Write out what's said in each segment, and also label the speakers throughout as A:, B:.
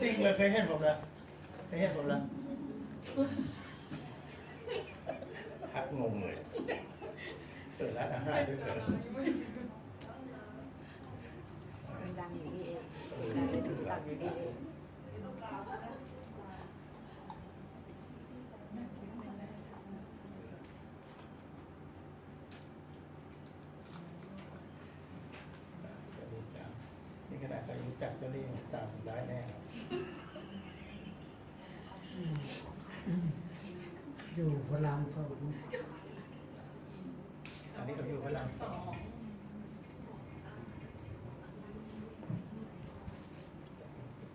A: จริงเลยเคยเห็นผมแล้วเคยเห็นผมแล้วทักงงเลยเปิดร้านอาหารด้วยเหรอ
B: ดังอย่างนี้เองดังอย่างนี้เอง
A: จะดีจังนี่ขนาดใครรู้จักเจ้าหนี้ตามผมได้แน่ ครับ
C: อยู่พลังสอง
A: อันนี้ก็อยู่พระรามสอง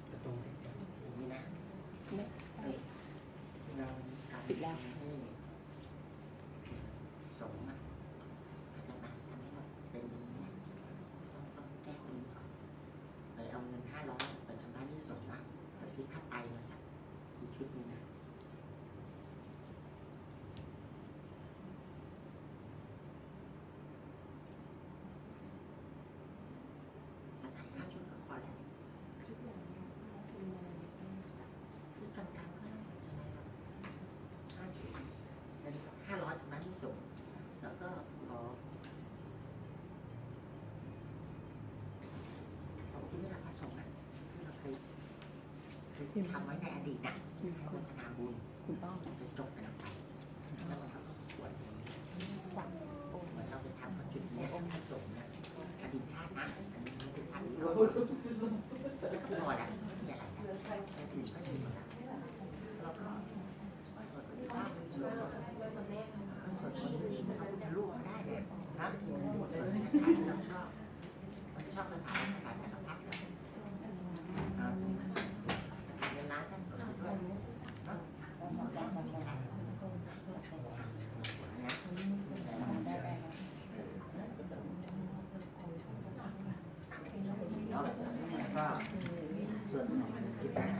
A: ประตูที่เปิด
D: นี่นะ
B: ไม่
D: เรา
B: ปิดแล้ว
D: ให้สงฆ์อะอาจจะมาทำให้เราเป็นอย่างนี้นะต้องต้องแก้ตรงนี้ก่อนเลยเอาเงินห้าร้อยไปชำระหนี้สงฆ์นะไปซื้อผ้าไตรมาสักกี่ชุดนี้นะผ้าไตรห้าชุดก็พอแล้วชุดกลางๆก็ได้ไม่เป็นไรหรอกห้าชุดแล้วนี่ก็ห้าร้อยชำระหนี้ สงฆ์แล้วก็ขอขอบคุณนี่แหละพระสงฆ์นะที่เราเคยเคยทำไว้ในอดีตนะ
B: คุณ
D: อนุโมทนาบุญ
B: คุณป้อง
D: จะจบกันออกไปแล้วเราก็สวด
B: สั่งโอ้
D: เหมือนเราไปทำกับจุดเนี้ยพระสงฆ์นะอดีตชาตินะอันนี้ไม่เป็นชาตินี้ก็พอละอย่าอะไรนะแต่อื่นก็ดีหมดละแล้วก็สวดปฏิบัติสวดสวดมนต์นี่มันก็จะลูกมาได้ เลยนะสวดในคราชอบมันชอบคาถาคาถาจักรพรรดินะคาถาเงินล้านท่านสวดด้วยเนาะแล้วสวดได้จำได้นะ
B: ได้ได้
D: แล้วก็ส่วนจิตใจ